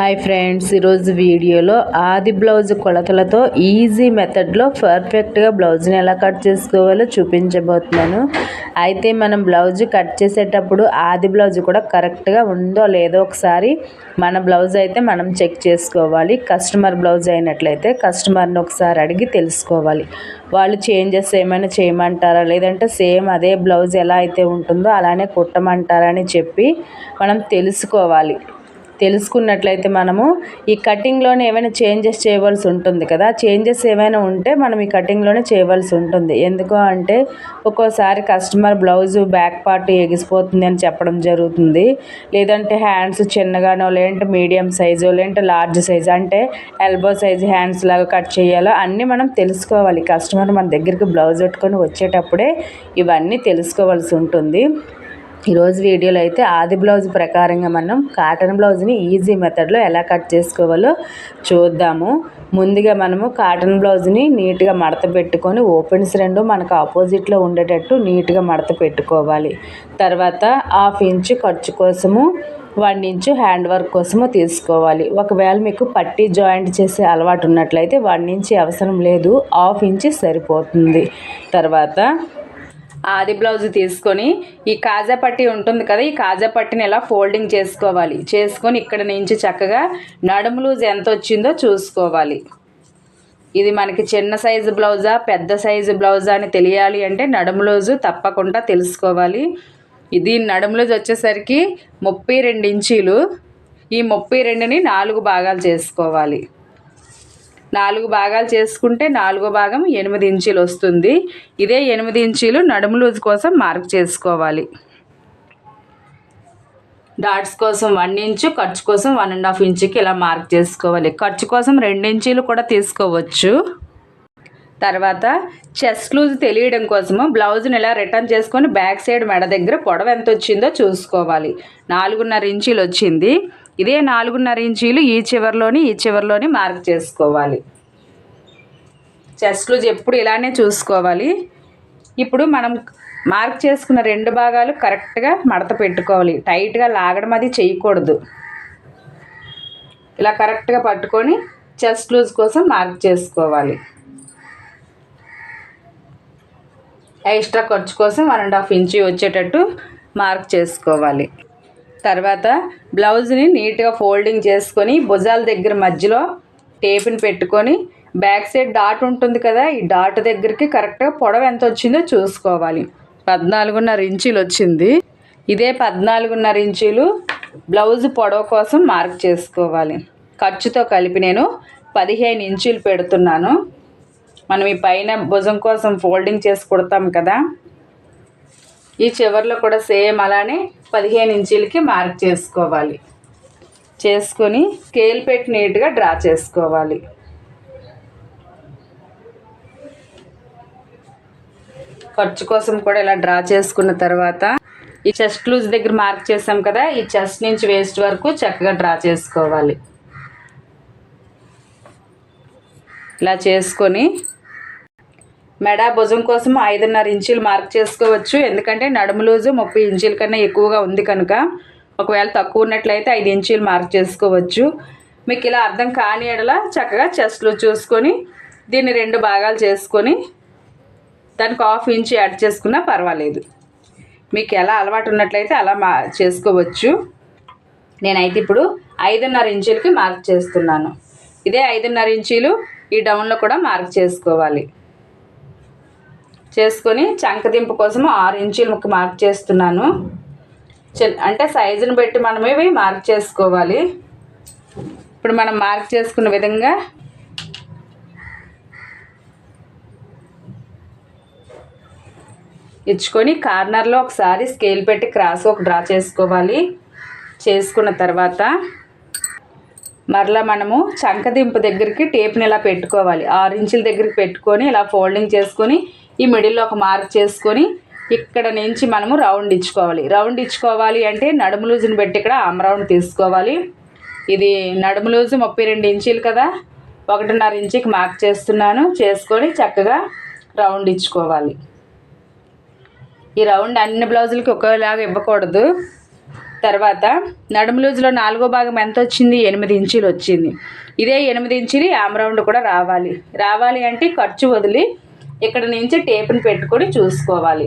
Hi friends ఈరోజు వీడియోలో ఆది బ్లౌజ్ కొలతలతో ఈజీ మెథడ్లో పర్ఫెక్ట్గా బ్లౌజ్ని ఎలా కట్ చేసుకోవాలో చూపించబోతున్నాను. అయితే మనం బ్లౌజ్ కట్ చేసేటప్పుడు ఆది బ్లౌజ్ కూడా కరెక్ట్గా ఉందో లేదో ఒకసారి మన బ్లౌజ్ అయితే మనం చెక్ చేసుకోవాలి. కస్టమర్ బ్లౌజ్ అయినట్లయితే కస్టమర్ని ఒకసారి అడిగి తెలుసుకోవాలి. వాళ్ళు చేంజెస్ ఏమైనా చేయమంటారా? లేదంటే సేమ్ అదే బ్లౌజ్ ఎలా అయితే ఉంటుందో అలానే కుట్టమంటారా అని చెప్పి మనం తెలుసుకోవాలి. తెలుసుకున్నట్లయితే మనము ఈ కటింగ్లోనే ఏమైనా చేంజెస్ చేయవలసి ఉంటుంది కదా? చేంజెస్ ఏమైనా ఉంటే మనం ఈ కటింగ్లోనే చేయవలసి ఉంటుంది. ఎందుకు అంటే ఒక్కోసారి కస్టమర్ బ్లౌజ్ బ్యాక్ పార్ట్ ఎగిసిపోతుంది అని చెప్పడం జరుగుతుంది. లేదంటే హ్యాండ్స్ చిన్నగానో లేదంటే మీడియం సైజు లేదంటే లార్జ్ సైజు అంటే ఎల్బో సైజు హ్యాండ్స్ లాగా కట్ చేయాలో అన్నీ మనం తెలుసుకోవాలి. కస్టమర్ మన దగ్గరికి బ్లౌజ్ పెట్టుకొని వచ్చేటప్పుడే ఇవన్నీ తెలుసుకోవాల్సి ఉంటుంది. ఈరోజు వీడియోలో అయితే ఆది బ్లౌజ్ ప్రకారంగా మనం కాటన్ బ్లౌజ్ని ఈజీ మెథడ్లో ఎలా కట్ చేసుకోవాలో చూద్దాము. ముందుగా మనము కాటన్ బ్లౌజ్ని నీట్గా మడత పెట్టుకొని ఓపెన్స్ రెండు మనకు ఆపోజిట్లో ఉండేటట్టు నీట్గా మడత పెట్టుకోవాలి. తర్వాత హాఫ్ ఇంచు ఖర్చు కోసము వన్ ఇంచు హ్యాండ్ వర్క్ కోసము తీసుకోవాలి. ఒకవేళ మీకు పట్టి జాయింట్ చేసే అలవాటు ఉన్నట్లయితే వన్ ఇంచు అవసరం లేదు హాఫ్ ఇంచు సరిపోతుంది. తర్వాత ఆది బ్లౌజ్ తీసుకొని ఈ కాజా పట్టి ఉంటుంది కదా ఈ కాజా పట్టిని ఇలా ఫోల్డింగ్ చేసుకోవాలి? చేసుకొని ఇక్కడ నుంచి చక్కగా నడుము లూజ్ ఎంత వచ్చిందో చూసుకోవాలి. ఇది మనకి చిన్న సైజు బ్లౌజా పెద్ద సైజు బ్లౌజా అని తెలియాలి అంటే నడుము లూజు తప్పకుండా తెలుసుకోవాలి. ఇది నడుము లూజ్ వచ్చేసరికి ముప్పై రెండు ఇంచీలు. ఈ ముప్పై రెండుని నాలుగు భాగాలు చేసుకోవాలి. నాలుగు భాగాలు చేసుకుంటే నాలుగో భాగం ఎనిమిది ఇంచీలు వస్తుంది. ఇదే ఎనిమిది ఇంచీలు నడుము లూజ్ కోసం మార్క్ చేసుకోవాలి. డాట్స్ కోసం వన్ ఇంచు ఖర్చు కోసం వన్ అండ్ హాఫ్ ఇంచుకి ఇలా మార్క్ చేసుకోవాలి. ఖర్చు కోసం రెండు ఇంచీలు కూడా తీసుకోవచ్చు. తర్వాత చెస్ట్ లూజ్ తెలియడం కోసము బ్లౌజ్ని ఇలా రిటర్న్ చేసుకొని బ్యాక్ సైడ్ మెడ దగ్గర పొడవ ఎంత వచ్చిందో చూసుకోవాలి. నాలుగున్నర ఇంచీలు వచ్చింది. ఇదే నాలుగున్నర ఇంచీలు ఈ చివరిలోని ఈ చివరిలోని మార్క్ చేసుకోవాలి. చెస్ట్ లూజ్ ఎప్పుడు ఇలానే చూసుకోవాలి. ఇప్పుడు మనం మార్క్ చేసుకున్న రెండు భాగాలు కరెక్ట్గా మడత పెట్టుకోవాలి. టైట్గా లాగడం అది చేయకూడదు. ఇలా కరెక్ట్గా పట్టుకొని చెస్ట్ లూజ్ కోసం మార్క్ చేసుకోవాలి. ఎక్స్ట్రా ఖర్చు కోసం వన్ అండ్ హాఫ్ ఇంచు వచ్చేటట్టు మార్క్ చేసుకోవాలి. తర్వాత బ్లౌజ్ని నీట్గా ఫోల్డింగ్ చేసుకొని భుజాల దగ్గర మధ్యలో టేప్ని పెట్టుకొని బ్యాక్ సైడ్ డాట్ ఉంటుంది కదా ఈ డాట్ దగ్గరికి కరెక్ట్గా పొడవ ఎంత వచ్చిందో చూసుకోవాలి. పద్నాలుగున్నర ఇంచీలు వచ్చింది. ఇదే పద్నాలుగున్నర ఇంచీలు బ్లౌజ్ పొడవ కోసం మార్క్ చేసుకోవాలి. ఖర్చుతో కలిపి నేను పదిహేను ఇంచీలు పెడుతున్నాను. మనం ఈ పైన భుజం కోసం ఫోల్డింగ్ చేసి కుడతాం కదా ఈ చివరిలో కూడా సేమ్ అలానే పదిహేను ఇంచీలకి మార్క్ చేసుకోవాలి. చేసుకొని స్కేల్ పెట్టి నీట్గా డ్రా చేసుకోవాలి. ఖర్చు కోసం కూడా ఇలా డ్రా చేసుకున్న తర్వాత ఈ చెస్ట్ లూజ్ దగ్గర మార్క్ చేసాం కదా ఈ చెస్ట్ నుంచి వేస్ట్ వరకు చక్కగా డ్రా చేసుకోవాలి. ఇలా చేసుకొని మెడ భుజం కోసం ఐదున్నర ఇంచులు మార్క్ చేసుకోవచ్చు. ఎందుకంటే నడుము లూజు ముప్పై ఇంచుల కన్నా ఎక్కువగా ఉంది కనుక ఒకవేళ తక్కువ ఉన్నట్లయితే ఐదు ఇంచులు మార్క్ చేసుకోవచ్చు. మీకు ఇలా అర్థం కాని ఎడల చక్కగా చెస్ట్లో చూసుకొని దీన్ని రెండు భాగాలు చేసుకొని దానికి హాఫ్ ఇంచ్ యాడ్ చేసుకున్నా పర్వాలేదు. మీకు ఎలా అలవాటు ఉన్నట్లయితే అలా మా చేసుకోవచ్చు. నేనైతే ఇప్పుడు ఐదున్నర ఇంచులకి మార్క్ చేస్తున్నాను. ఇదే ఐదున్నర ఇంచీలు ఈ డౌన్లో కూడా మార్క్ చేసుకోవాలి. చేసుకొని చంకదింపు కోసం ఆరు ఇంచులు ముక్క మార్క్ చేస్తున్నాను. అంటే సైజుని బట్టి మనం ఇవి మార్క్ చేసుకోవాలి. ఇప్పుడు మనం మార్క్ చేసుకున్న విధంగా ఇచ్చుకొని కార్నర్లో ఒకసారి స్కేల్ పెట్టి క్రాస్ ఒక డ్రా చేసుకోవాలి. చేసుకున్న తర్వాత మరలా మనము చంకదింపు దగ్గరికి టేప్ని ఇలా పెట్టుకోవాలి. ఆరు ఇంచుల దగ్గరికి పెట్టుకొని ఇలా ఫోల్డింగ్ చేసుకొని ఈ మిడిల్లో ఒక మార్క్ చేసుకొని ఇక్కడ నుంచి మనము రౌండ్ ఇచ్చుకోవాలి. రౌండ్ ఇచ్చుకోవాలి అంటే నడుము లూజుని పెట్టి ఇక్కడ ఆమ్ రౌండ్ తీసుకోవాలి. ఇది నడుము లూజు ముప్పై రెండు ఇంచీలు కదా. ఒకటిన్నర ఇంచీకి మార్క్ చేస్తున్నాను. చేసుకొని చక్కగా రౌండ్ ఇచ్చుకోవాలి. ఈ రౌండ్ అన్ని బ్లౌజులకి ఒకేలాగా ఇవ్వకూడదు. తర్వాత నడుము లూజులో నాలుగో భాగం ఎంత వచ్చింది? ఎనిమిది ఇంచీలు వచ్చింది. ఇదే ఎనిమిది ఇంచీలు యామ్ రౌండ్ కూడా రావాలి. రావాలి అంటే ఖర్చు వదిలి ఇక్కడ నుంచి టేప్ని పెట్టుకొని చూసుకోవాలి.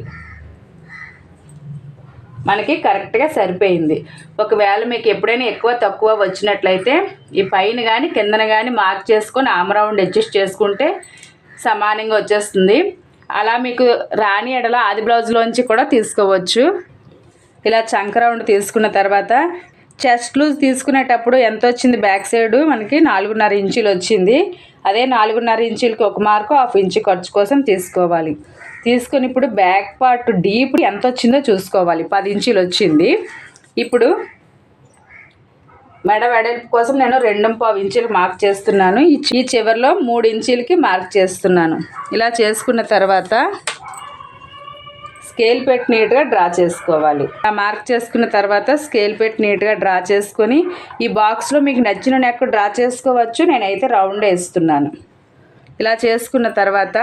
మనకి కరెక్ట్గా సరిపోయింది. ఒకవేళ మీకు ఎప్పుడైనా ఎక్కువ తక్కువ వచ్చినట్లయితే ఈ పైన కానీ కిందన కానీ మార్క్ చేసుకొని ఆమరౌండ్ అడ్జస్ట్ చేసుకుంటే సమానంగా వచ్చేస్తుంది. అలా మీకు రాని ఎడల ఆది బ్లౌజ్లోంచి కూడా తీసుకోవచ్చు. ఇలా చంక రౌండ్ తీసుకున్న తర్వాత చెస్ట్ లూజ్ తీసుకునేటప్పుడు ఎంత వచ్చింది బ్యాక్ సైడ్ మనకి నాలుగున్నర ఇంచులు వచ్చింది. అదే నాలుగున్నర ఇంచులకి ఒక మార్కు హాఫ్ ఇంచు ఖర్చు కోసం తీసుకోవాలి. తీసుకొని ఇప్పుడు బ్యాక్ పార్ట్ డీప్ ఎంత వచ్చిందో చూసుకోవాలి. పది ఇంచులు వచ్చింది. ఇప్పుడు మెడ వెడల్పు కోసం నేను రెండు పావు ఇంచులు మార్క్ చేస్తున్నాను. ఈ ఈ చివరిలో మూడు ఇంచులకి మార్క్ చేస్తున్నాను. ఇలా చేసుకున్న తర్వాత స్కేల్ పెట్టి నీట్గా డ్రా చేసుకోవాలి. ఆ మార్క్ చేసుకున్న తర్వాత స్కేల్ పెట్టి నీట్గా డ్రా చేసుకొని ఈ బాక్స్లో మీకు నచ్చిన నెక్ డ్రా చేసుకోవచ్చు. నేనైతే రౌండ్ వేస్తున్నాను. ఇలా చేసుకున్న తర్వాత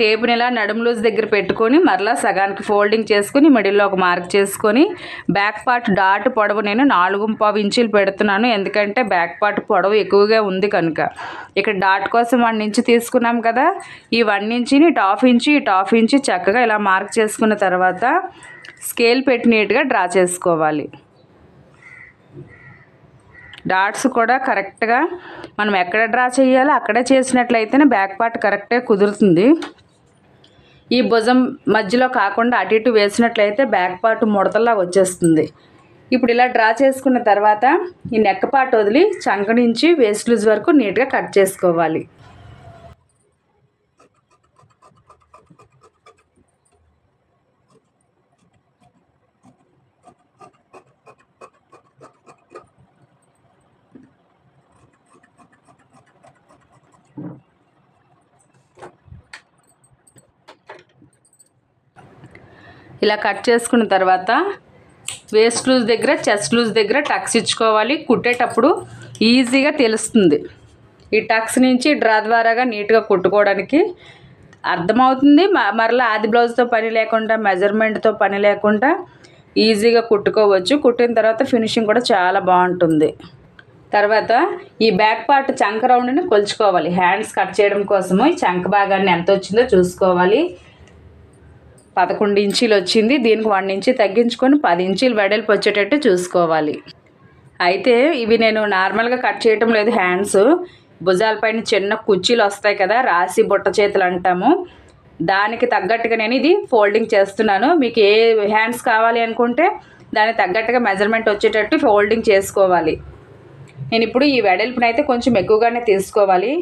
టేపుని ఇలా నడుము లూజ్ దగ్గర పెట్టుకొని మరలా సగానికి ఫోల్డింగ్ చేసుకుని మిడిల్లో ఒక మార్క్ చేసుకొని బ్యాక్ పార్ట్ డాట్ పొడవు నేను నాలుగు పావు ఇంచులు పెడుతున్నాను. ఎందుకంటే బ్యాక్ పార్ట్ పొడవు ఎక్కువగా ఉంది కనుక. ఇక్కడ డాట్ కోసం వన్ ఇంచు తీసుకున్నాం కదా. ఈ వన్ ఇంచుని టాఫ్ ఇంచు ఈ టాఫ్ ఇంచు చక్కగా ఇలా మార్క్ చేసుకున్న తర్వాత స్కేల్ పెట్టి నీట్గా డ్రా చేసుకోవాలి. డాట్స్ కూడా కరెక్ట్గా మనం ఎక్కడ డ్రా చేయాలో అక్కడే చేసినట్లయితేనే బ్యాక్ పార్ట్ కరెక్ట్గా కుదురుతుంది. ఈ భుజం మధ్యలో కాకుండా అటు ఇటు వేసినట్లయితే బ్యాక్ పార్ట్ ముడతల్లా వచ్చేస్తుంది. ఇప్పుడు ఇలా డ్రా చేసుకున్న తర్వాత ఈ నెక్ పార్ట్ వదిలి చంక నుంచి వేస్ట్ లూజ్ వరకు నీట్గా కట్ చేసుకోవాలి. ఇలా కట్ చేసుకున్న తర్వాత వేస్ట్ లూజ్ దగ్గర చెస్ట్ లూజ్ దగ్గర టక్స్ ఇచ్చుకోవాలి. కుట్టేటప్పుడు ఈజీగా తెలుస్తుంది. ఈ టక్స్ నుంచి డ్రా ద్వారాగా నీట్గా కుట్టుకోవడానికి అర్థమవుతుంది. మరలా ఆది బ్లౌజ్తో పని లేకుండా మెజర్మెంట్తో పని లేకుండా ఈజీగా కుట్టుకోవచ్చు. కుట్టిన తర్వాత ఫినిషింగ్ కూడా చాలా బాగుంటుంది. తర్వాత ఈ బ్యాక్ పార్ట్ చంక రౌండ్ని కొలుచుకోవాలి. హ్యాండ్స్ కట్ చేయడం కోసము ఈ చంక భాగాన్ని ఎంత వచ్చిందో చూసుకోవాలి. పదకొండు ఇంచీలు వచ్చింది. దీనికి వన్ ఇంచి తగ్గించుకొని పది ఇంచీలు వెడల్పు వచ్చేటట్టు చూసుకోవాలి. అయితే ఇవి నేను నార్మల్గా కట్ చేయటం లేదు హ్యాండ్స్. భుజాలపైన చిన్న కుర్చీలు వస్తాయి కదా రాసి బుట్ట చేతులు అంటాము. దానికి తగ్గట్టుగా నేను ఇది ఫోల్డింగ్ చేస్తున్నాను. మీకు ఏ హ్యాండ్స్ కావాలి అనుకుంటే దానికి తగ్గట్టుగా మెజర్మెంట్ వచ్చేటట్టు ఫోల్డింగ్ చేసుకోవాలి. నేను ఇప్పుడు ఈ వెడల్పునైతే కొంచెం ఎక్కువగానే తీసుకోవాలి.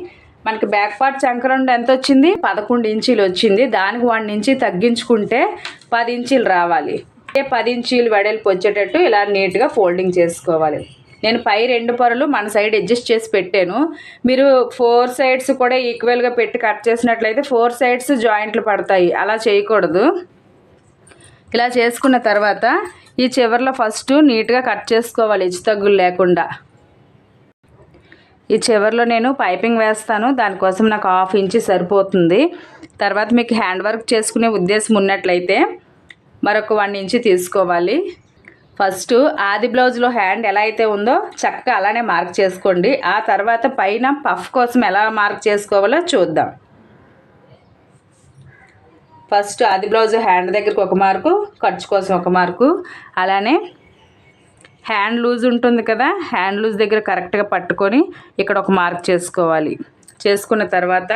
మనకి బ్యాక్ పార్ట్ చంకరండు ఎంత వచ్చింది పదకొండు ఇంచీలు వచ్చింది. దానికి వన్ ఇంచి తగ్గించుకుంటే పది ఇంచీలు రావాలి. అంటే పది ఇంచీలు వెడల్పు వచ్చేటట్టు ఇలా నీట్గా ఫోల్డింగ్ చేసుకోవాలి. నేను పై రెండు పొరలు మన సైడ్ అడ్జస్ట్ చేసి పెట్టాను. మీరు ఫోర్ సైడ్స్ కూడా ఈక్వల్గా పెట్టి కట్ చేసినట్లయితే ఫోర్ సైడ్స్ జాయింట్లు పడతాయి. అలా చేయకూడదు. ఇలా చేసుకున్న తర్వాత ఈ చివర్లో ఫస్ట్ నీట్గా కట్ చేసుకోవాలి. హెచ్చు తగ్గులు లేకుండా. ఈ చివరిలో నేను పైపింగ్ వేస్తాను. దానికోసం నాకు హాఫ్ ఇంచి సరిపోతుంది. తర్వాత మీకు హ్యాండ్ వర్క్ చేసుకునే ఉద్దేశం ఉన్నట్లయితే మరొక వన్ ఇంచి తీసుకోవాలి. ఫస్ట్ ఆది బ్లౌజ్లో హ్యాండ్ ఎలా అయితే ఉందో చక్కగా అలానే మార్క్ చేసుకోండి. ఆ తర్వాత పైన పఫ్ కోసం ఎలా మార్క్ చేసుకోవాలో చూద్దాం. ఫస్ట్ ఆది బ్లౌజ్ హ్యాండ్ దగ్గరకు ఒక మార్కు ఖర్చు కోసం ఒక మార్కు. అలానే హ్యాండ్ లూజ్ ఉంటుంది కదా హ్యాండ్ లూజ్ దగ్గర కరెక్ట్గా పట్టుకొని ఇక్కడ ఒక మార్క్ చేసుకోవాలి. చేసుకున్న తర్వాత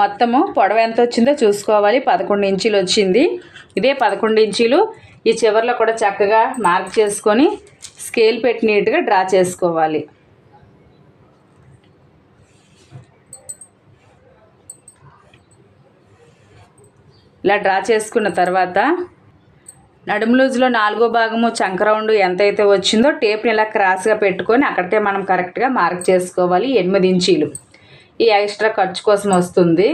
మొత్తము పొడవ ఎంత వచ్చిందో చూసుకోవాలి. పదకొండు ఇంచీలు వచ్చింది. ఇదే పదకొండు ఇంచీలు ఈ చివర్లో కూడా చక్కగా మార్క్ చేసుకొని స్కేల్ పెట్టి నీట్గా డ్రా చేసుకోవాలి. ఇలా డ్రా చేసుకున్న తర్వాత నడుము లూజ్లో నాలుగో భాగము చంక రౌండ్ ఎంతైతే వచ్చిందో టేప్ని ఇలా క్రాస్గా పెట్టుకొని అక్కడికే మనం కరెక్ట్గా మార్క్ చేసుకోవాలి ఎనిమిది ఇంచీలు. ఈ ఎక్స్ట్రా ఖర్చు కోసం వస్తుంది.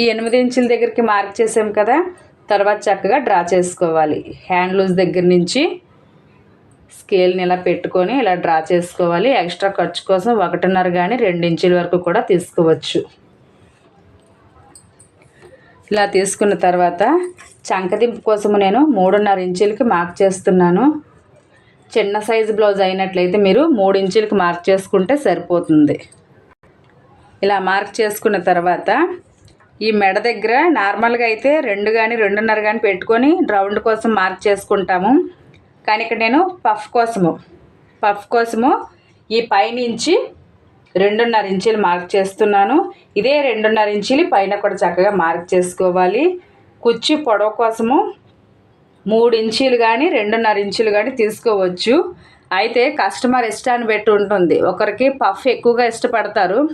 ఈ ఎనిమిది ఇంచుల దగ్గరికి మార్క్ చేసాం కదా తర్వాత చక్కగా డ్రా చేసుకోవాలి. హ్యాండ్ లూజ్ దగ్గర నుంచి స్కేల్ని ఇలా పెట్టుకొని ఇలా డ్రా చేసుకోవాలి. ఎక్స్ట్రా ఖర్చు కోసం ఒకటిన్నర కానీ రెండు ఇంచుల వరకు కూడా తీసుకోవచ్చు. ఇలా తీసుకున్న తర్వాత చంకదింపు కోసము నేను మూడున్నర ఇంచులకి మార్క్ చేస్తున్నాను. చిన్న సైజు బ్లౌజ్ అయినట్లయితే మీరు మూడు ఇంచులకి మార్క్ చేసుకుంటే సరిపోతుంది. ఇలా మార్క్ చేసుకున్న తర్వాత ఈ మెడ దగ్గర నార్మల్గా అయితే రెండు కానీ రెండున్నర కానీ పెట్టుకొని రౌండ్ కోసం మార్క్ చేసుకుంటాము. కానీ ఇక్కడ నేను పఫ్ కోసము పఫ్ కోసము ఈ పైనుంచి రెండున్నర ఇంచులు మార్క్ చేస్తున్నాను. ఇదే రెండున్నర ఇంచీలు పైన కూడా చక్కగా మార్క్ చేసుకోవాలి. కుర్చీ పొడవు కోసము మూడు ఇంచీలు కానీ రెండున్నర ఇంచులు కానీ తీసుకోవచ్చు. అయితే కస్టమర్ ఇష్టాన్ని బట్టి ఉంటుంది. ఒకరికి పఫ్ ఎక్కువగా ఇష్టపడతారు.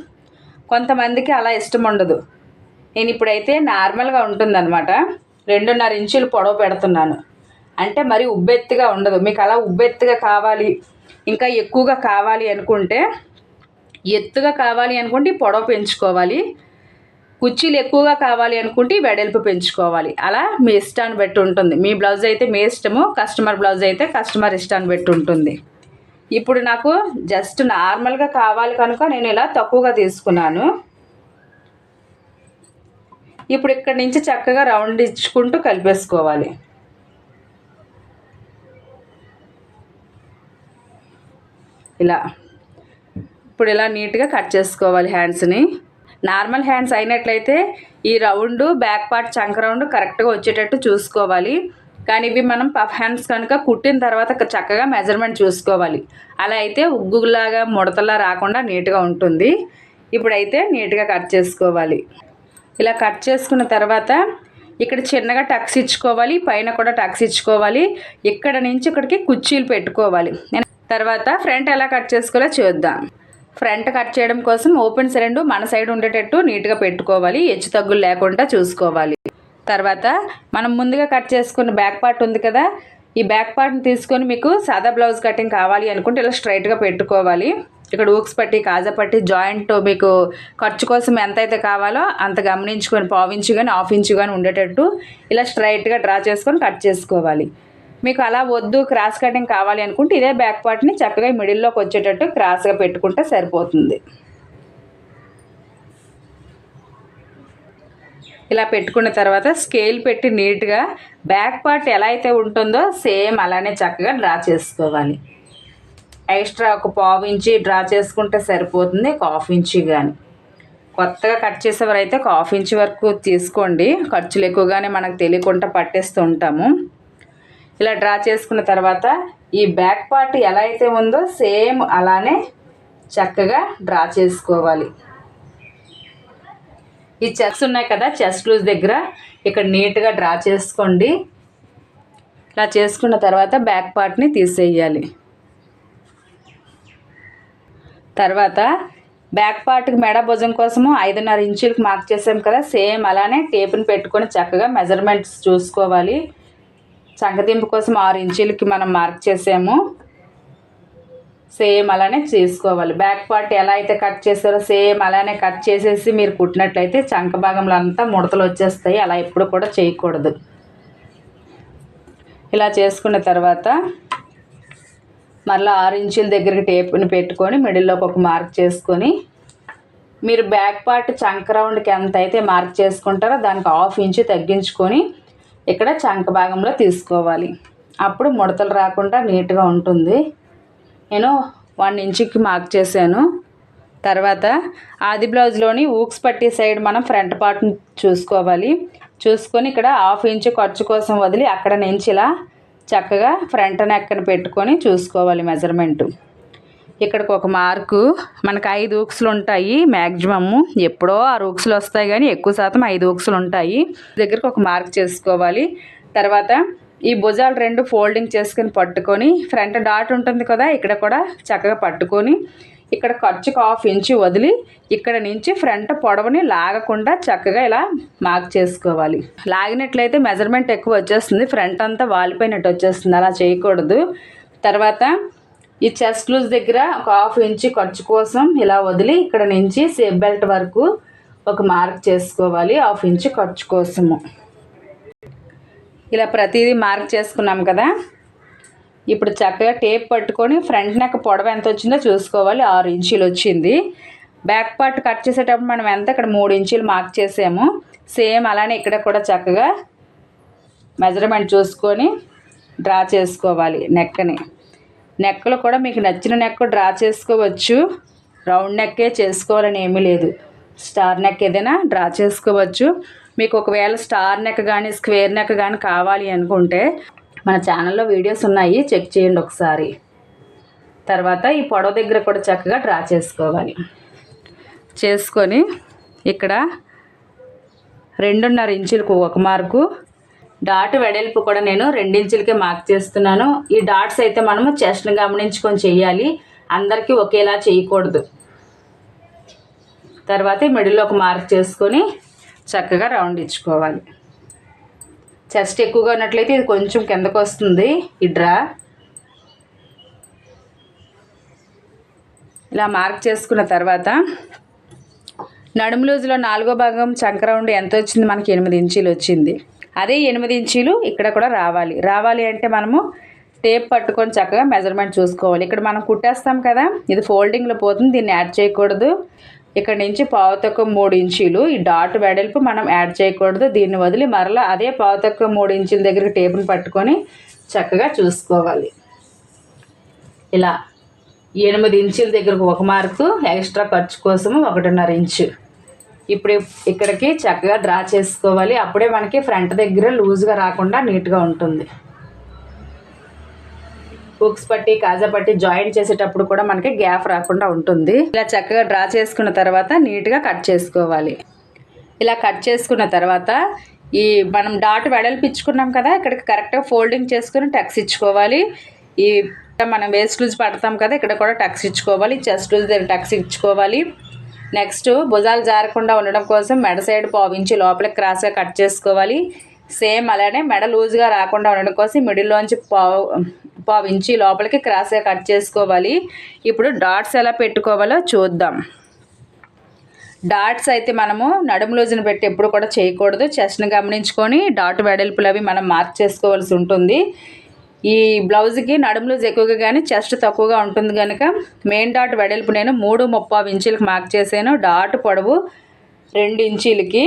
కొంతమందికి అలా ఇష్టం ఉండదు. నేను ఇప్పుడైతే నార్మల్గా ఉంటుందన్నమాట. రెండున్నర ఇంచులు పొడవు పెడుతున్నాను. అంటే మరి ఉబ్బెత్తుగా ఉండదు. మీకు అలా ఉబ్బెత్తుగా కావాలి ఇంకా ఎక్కువగా కావాలి అనుకుంటే ఎత్తుగా కావాలి అనుకుంటే ఈ పొడవు పెంచుకోవాలి. కుర్చీలు ఎక్కువగా కావాలి అనుకుంటే వెడల్పు పెంచుకోవాలి. అలా మీ ఇష్టాన్ని బట్టి ఉంటుంది. మీ బ్లౌజ్ అయితే మీ ఇష్టము కస్టమర్ బ్లౌజ్ అయితే కస్టమర్ ఇష్టాన్ని బట్టి ఉంటుంది. ఇప్పుడు నాకు జస్ట్ నార్మల్గా కావాలి కనుక నేను ఇలా తక్కువగా తీసుకున్నాను. ఇప్పుడు ఇక్కడి నుంచి చక్కగా రౌండ్ ఇచ్చుకుంటూ కలిపేసుకోవాలి. ఇలా. ఇప్పుడు ఇలా నీట్గా కట్ చేసుకోవాలి హ్యాండ్స్ని నార్మల్ హ్యాండ్స్ అయినట్లయితే ఈ రౌండ్ బ్యాక్ పార్ట్ చంక రౌండ్ కరెక్ట్గా వచ్చేటట్టు చూసుకోవాలి. కానీ ఇవి మనం పఫ్ హ్యాండ్స్ కనుక కుట్టిన తర్వాత చక్కగా మెజర్మెంట్ చూసుకోవాలి. అలా అయితే ఉగ్గులాగా ముడతలా రాకుండా నీట్గా ఉంటుంది. ఇప్పుడైతే నీట్గా కట్ చేసుకోవాలి. ఇలా కట్ చేసుకున్న తర్వాత ఇక్కడ చిన్నగా టక్స్ ఇచ్చుకోవాలి పైన కూడా టక్స్ ఇచ్చుకోవాలి. ఇక్కడ నుంచి ఇక్కడికి కుర్చీలు పెట్టుకోవాలి. తర్వాత ఫ్రంట్ ఎలా కట్ చేసుకోవాలో చూద్దాం. ఫ్రంట్ కట్ చేయడం కోసం ఓపెన్స్ రెండు మన సైడ్ ఉండేటట్టు నీట్గా పెట్టుకోవాలి. హెచ్చు తగ్గులు లేకుండా చూసుకోవాలి. తర్వాత మనం ముందుగా కట్ చేసుకున్న బ్యాక్ పార్ట్ ఉంది కదా ఈ బ్యాక్ పార్ట్ని తీసుకొని మీకు సాదా బ్లౌజ్ కటింగ్ కావాలి అనుకుంటే ఇలా స్ట్రైట్గా పెట్టుకోవాలి. ఇక్కడ ఊక్స్ పట్టి కాజా పట్టి జాయింట్ మీకు ఖర్చు కోసం ఎంత అయితే కావాలో అంత గమనించుకొని పావించు కానీ హాఫ్ ఇంచు కానీ ఉండేటట్టు ఇలా స్ట్రైట్గా డ్రా చేసుకొని కట్ చేసుకోవాలి. మీకు అలా వద్దు క్రాస్ కటింగ్ కావాలి అనుకుంటే ఇదే బ్యాక్ పార్ట్ని చక్కగా మిడిల్లోకి వచ్చేటట్టు క్రాస్గా పెట్టుకుంటే సరిపోతుంది. ఇలా పెట్టుకున్న తర్వాత స్కేల్ పెట్టి నీట్గా బ్యాక్ పార్ట్ ఎలా అయితే ఉంటుందో సేమ్ అలానే చక్కగా డ్రా చేసుకోవాలి. ఎక్స్ట్రా ఒక పావు ఇంచి డ్రా చేసుకుంటే సరిపోతుంది ఒక హాఫ్ ఇంచి కానీ కొత్తగా కట్ చేసేవారైతే ఒక హాఫ్ ఇంచ్ వరకు తీసుకోండి. ఖర్చులు ఎక్కువగానే మనకు తెలియకుండా పట్టేస్తూ ఉంటాము ఇలా డ్రా చేసుకున్న తర్వాత ఈ బ్యాక్ పార్ట్ ఎలా అయితే ఉందో సేమ్ అలానే చక్కగా డ్రా చేసుకోవాలి. ఈ చెక్స్ ఉన్నాయి కదా చెస్ట్ లూజ్ దగ్గర. ఇక్కడ నీట్గా డ్రా చేసుకోండి. ఇలా చేసుకున్న తర్వాత బ్యాక్ పార్ట్ని తీసేయాలి. తర్వాత బ్యాక్ పార్ట్కి మెడ భుజం కోసము ఐదున్నర ఇంచులకు మార్క్ చేసాం కదా సేమ్ అలానే టేప్ని పెట్టుకొని చక్కగా మెజర్మెంట్స్ చూసుకోవాలి. చంకదింపు కోసం ఆరు ఇంచులకి మనం మార్క్ చేసాము. సేమ్ అలానే చేసుకోవాలి. బ్యాక్ పార్ట్ ఎలా అయితే కట్ చేస్తారో సేమ్ అలానే కట్ చేసేసి మీరు కుట్టినట్లయితే చంక భాగంలో అంతా ముడతలు వచ్చేస్తాయి. అలా ఎప్పుడు కూడా చేయకూడదు. ఇలా చేసుకున్న తర్వాత మళ్ళీ ఆరు ఇంచుల దగ్గరికి టేప్ని పెట్టుకొని మిడిల్లోకి ఒక మార్క్ చేసుకొని మీరు బ్యాక్ పార్ట్ చంక రౌండ్కి ఎంత అయితే మార్క్ చేసుకుంటారో దానికి హాఫ్ ఇంచు తగ్గించుకొని ఇక్కడ చంక భాగంలో తీసుకోవాలి. అప్పుడు ముడతలు రాకుండా నీట్గా ఉంటుంది. నేను వన్ ఇంచుకి మార్క్ చేశాను. తర్వాత ఆది బ్లౌజ్లోని ఊక్స్ పట్టి సైడ్ మనం ఫ్రంట్ పార్ట్ని చూసుకోవాలి. చూసుకొని ఇక్కడ హాఫ్ ఇంచు ఖర్చు కోసం వదిలి అక్కడ నుంచి ఇలా చక్కగా ఫ్రంట్ నెక్కను పెట్టుకొని చూసుకోవాలి మెజర్మెంటు. ఇక్కడికి ఒక మార్కు. మనకు ఐదు ఊక్సులు ఉంటాయి మ్యాక్సిమము ఎప్పుడో ఆరు ఊక్సులు వస్తాయి కానీ ఎక్కువ శాతం ఐదు ఊక్సులు ఉంటాయి. దగ్గరకు ఒక మార్క్ చేసుకోవాలి. తర్వాత ఈ భుజాలు రెండు ఫోల్డింగ్ చేసుకొని పట్టుకొని ఫ్రంట్ డాట్ ఉంటుంది కదా ఇక్కడ కూడా చక్కగా పట్టుకొని ఇక్కడ ఖర్చుకు హాఫ్ ఇంచు వదిలి ఇక్కడ నుంచి ఫ్రంట్ పొడవుని లాగకుండా చక్కగా ఇలా మార్క్ చేసుకోవాలి. లాగినట్లయితే మెజర్మెంట్ ఎక్కువ వచ్చేస్తుంది. ఫ్రంట్ అంతా వాలిపోయినట్టు వచ్చేస్తుంది. అలా చేయకూడదు. తర్వాత ఈ చెస్ట్ లూజ్ దగ్గర ఒక హాఫ్ ఇంచు ఖర్చు కోసం ఇలా వదిలి ఇక్కడ నుంచి సేఫ్ బెల్ట్ వరకు ఒక మార్క్ చేసుకోవాలి హాఫ్ ఇంచ్ ఖర్చు కోసము. ఇలా ప్రతిదీ మార్క్ చేసుకున్నాం కదా. ఇప్పుడు చక్కగా టేప్ పట్టుకొని ఫ్రంట్ నెక్ పొడవ ఎంత వచ్చిందో చూసుకోవాలి ఆరు ఇంచీలు వచ్చింది. బ్యాక్ పార్ట్ కట్ చేసేటప్పుడు మనం ఎంత ఇక్కడ మూడు ఇంచీలు మార్క్ చేసాము సేమ్ అలానే ఇక్కడ కూడా చక్కగా మెజర్మెంట్ చూసుకొని డ్రా చేసుకోవాలి నెక్కని నెక్కలు కూడా మీకు నచ్చిన నెక్ డ్రా చేసుకోవచ్చు. రౌండ్ నెక్కే చేసుకోవాలని ఏమీ లేదు. స్టార్ నెక్ ఏదైనా డ్రా చేసుకోవచ్చు. మీకు ఒకవేళ స్టార్ నెక్ కానీ స్క్వేర్ నెక్ కానీ కావాలి అనుకుంటే మన ఛానల్లో వీడియోస్ ఉన్నాయి. చెక్ చేయండి ఒకసారి. తర్వాత ఈ పొడవ దగ్గర కూడా చక్కగా డ్రా చేసుకోవాలి. చేసుకొని ఇక్కడ రెండున్నర ఇంచులకు ఒక మార్కు డాట్ వెడల్పు కూడా నేను రెండించులకే మార్క్ చేస్తున్నాను. ఈ డాట్స్ అయితే మనము చెస్ట్ని గమనించుకొని చేయాలి. అందరికీ ఒకేలా చేయకూడదు. తర్వాత మిడిల్లో ఒక మార్క్ చేసుకొని చక్కగా రౌండ్ ఇచ్చుకోవాలి. చెస్ట్ ఎక్కువగా ఉన్నట్లయితే ఇది కొంచెం కిందకు వస్తుంది. ఈ డ్రా ఇలా మార్క్ చేసుకున్న తర్వాత నడుము లూజులో నాలుగో భాగం చంక రౌండ్ ఎంత వచ్చింది? మనకి ఎనిమిది ఇంచీలు వచ్చింది. అదే ఎనిమిది ఇంచీలు ఇక్కడ కూడా రావాలి. రావాలి అంటే మనము టేప్ పట్టుకొని చక్కగా మెజర్మెంట్ చూసుకోవాలి. ఇక్కడ మనం కుట్టేస్తాం కదా ఇది ఫోల్డింగ్లో పోతుంది దీన్ని యాడ్ చేయకూడదు. ఇక్కడ నుంచి పావు తక్కువ మూడు ఇంచీలు ఈ డాట్ వెడల్పు మనం యాడ్ చేయకూడదు. దీన్ని వదిలి మరలా అదే పావు తక్కువ మూడు ఇంచుల దగ్గరికి టేపుని పట్టుకొని చక్కగా చూసుకోవాలి. ఇలా ఎనిమిది ఇంచుల దగ్గరకు ఒక మార్కు ఎక్స్ట్రా ఖర్చు కోసము ఒకటిన్నర ఇంచు. ఇప్పుడు ఇక్కడికి చక్కగా డ్రా చేసుకోవాలి. అప్పుడే మనకి ఫ్రంట్ దగ్గర లూజ్గా రాకుండా నీట్గా ఉంటుంది. హుక్స్ పట్టి కాజా పట్టి జాయింట్ చేసేటప్పుడు కూడా మనకి గ్యాప్ రాకుండా ఉంటుంది. ఇలా చక్కగా డ్రా చేసుకున్న తర్వాత నీట్గా కట్ చేసుకోవాలి. ఇలా కట్ చేసుకున్న తర్వాత ఈ మనం డాట్ వెడల్పిచ్చుకున్నాం కదా ఇక్కడికి కరెక్ట్గా ఫోల్డింగ్ చేసుకుని టక్స్ ఇచ్చుకోవాలి. ఈ మనం వేస్ట్ లూజ్ పడతాం కదా ఇక్కడ కూడా టక్స్ ఇచ్చుకోవాలి. చెస్ట్ లూజ్ దగ్గర టక్స్ ఇచ్చుకోవాలి. నెక్స్ట్ భుజాలు జారకుండా ఉండడం కోసం మెడ సైడ్ పావించి లోపలికి క్రాస్గా కట్ చేసుకోవాలి. సేమ్ అలానే మెడ లూజ్గా రాకుండా ఉండడం కోసం మిడిల్లోంచి పావు పావించి లోపలికి క్రాస్గా కట్ చేసుకోవాలి. ఇప్పుడు డాట్స్ ఎలా పెట్టుకోవాలో చూద్దాం. డాట్స్ అయితే మనము నడుము లూజుని పెట్టి ఎప్పుడు కూడా చేయకూడదు. చెస్ట్ని గమనించుకొని డాట్ వెడల్పులు అవి మనం మార్క్ చేసుకోవాల్సి ఉంటుంది. ఈ బ్లౌజ్కి నడుము లూజ్ ఎక్కువగా కానీ చెస్ట్ తక్కువగా ఉంటుంది కనుక మెయిన్ డాట్ వెడల్పు నేను మూడు ముప్పై ఇంచులకు మార్క్ చేశాను. డాట్ పొడవు రెండు ఇంచీలకి.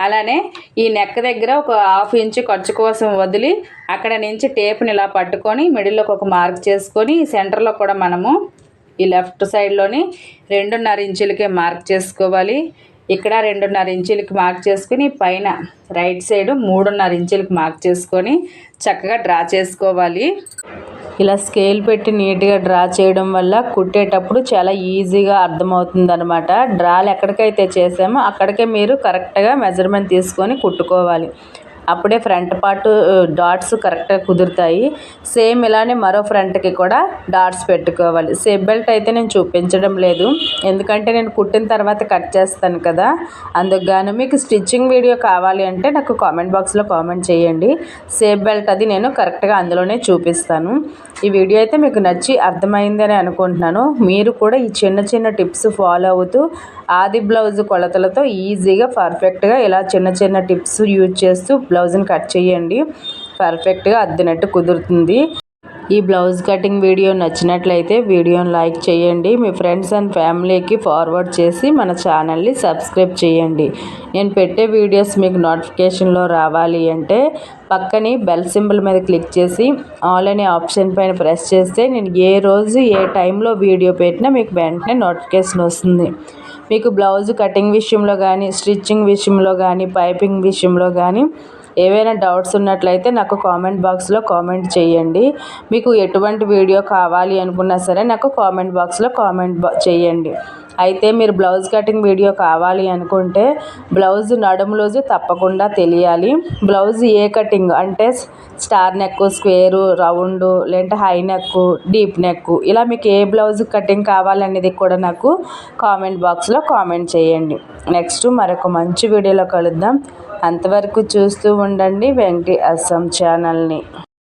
అలానే ఈ నెక్ దగ్గర ఒక హాఫ్ ఇంచు ఖర్చు కోసం వదిలి అక్కడ నుంచి టేప్ని ఇలా పట్టుకొని మిడిల్లోకి ఒక మార్క్ చేసుకొని సెంటర్లో కూడా మనము ఈ లెఫ్ట్ సైడ్లోని రెండున్నర ఇంచులకే మార్క్ చేసుకోవాలి. ఇక్కడ రెండున్నర ఇంచులకి మార్క్ చేసుకుని పైన రైట్ సైడ్ మూడున్నర ఇంచులకి మార్క్ చేసుకొని చక్కగా డ్రా చేసుకోవాలి. ఇలా స్కేల్ పెట్టి నీట్గా డ్రా చేయడం వల్ల కుట్టేటప్పుడు చాలా ఈజీగా అర్థమవుతుంది అనమాట డ్రాలు ఎక్కడికైతే చేసామో అక్కడికే మీరు కరెక్ట్గా మెజర్మెంట్ తీసుకొని కుట్టుకోవాలి. అప్పుడే ఫ్రంట్ పార్ట్ డాట్స్ కరెక్ట్గా కుదురుతాయి. సేమ్ ఇలానే మరో ఫ్రంట్కి కూడా డాట్స్ పెట్టుకోవాలి. సేఫ్ బెల్ట్ అయితే నేను చూపించడం లేదు. ఎందుకంటే నేను కుట్టిన తర్వాత కట్ చేస్తాను కదా. అందుకు గాను మీకు స్టిచ్చింగ్ వీడియో కావాలి అంటే నాకు కామెంట్ బాక్స్లో కామెంట్ చేయండి. సేఫ్ బెల్ట్ అది నేను కరెక్ట్గా అందులోనే చూపిస్తాను. ఈ వీడియో అయితే మీకు నచ్చి అర్థమైందని అనుకుంటున్నాను. మీరు కూడా ఈ చిన్న చిన్న టిప్స్ ఫాలో అవుతూ ఆది బ్లౌజ్ కొలతలతో ఈజీగా పర్ఫెక్ట్గా ఇలా చిన్న చిన్న టిప్స్ యూజ్ చేస్తూ బ్లౌజ్ని కట్ చేయండి. పర్ఫెక్ట్గా అద్దినట్టు కుదురుతుంది. ఈ బ్లౌజ్ కటింగ్ వీడియో నచ్చినట్లయితే వీడియోని లైక్ చేయండి. మీ ఫ్రెండ్స్ అండ్ ఫ్యామిలీకి ఫార్వర్డ్ చేసి మన ఛానల్ని సబ్స్క్రైబ్ చేయండి. నేను పెట్టే వీడియోస్ మీకు నోటిఫికేషన్లో రావాలి అంటే పక్కని బెల్ సింబల్ మీద క్లిక్ చేసి ఆల్ అనే ఆప్షన్ పైన ప్రెస్ చేస్తే నేను ఏ రోజు ఏ టైంలో వీడియో పెట్టినా మీకు వెంటనే నోటిఫికేషన్ వస్తుంది. మీకు బ్లౌజ్ కటింగ్ విషయంలో కానీ స్టిచ్చింగ్ విషయంలో కానీ పైపింగ్ విషయంలో కానీ ఏవైనా డౌట్స్ ఉన్నట్లయితే నాకు కామెంట్ బాక్స్లో కామెంట్ చేయండి. మీకు ఎటువంటి వీడియో కావాలి అనుకున్నా సరే నాకు కామెంట్ బాక్స్లో కామెంట్ చేయండి. అయితే మీరు బ్లౌజ్ కటింగ్ వీడియో కావాలి అనుకుంటే బ్లౌజ్ నడుము రోజు తప్పకుండా తెలియాలి. బ్లౌజ్ ఏ కటింగ్ అంటే స్టార్ నెక్ స్క్వేరు రౌండ్ లేదంటే హై నెక్ డీప్ నెక్ ఇలా మీకు ఏ బ్లౌజ్ కటింగ్ కావాలనేది కూడా నాకు కామెంట్ బాక్స్లో కామెంట్ చేయండి. నెక్స్ట్ మరొక మంచి వీడియోలో కలుద్దాం. అంతవరకు చూస్తూ ఉండండి వెంకటి అస్సం ఛానల్ని.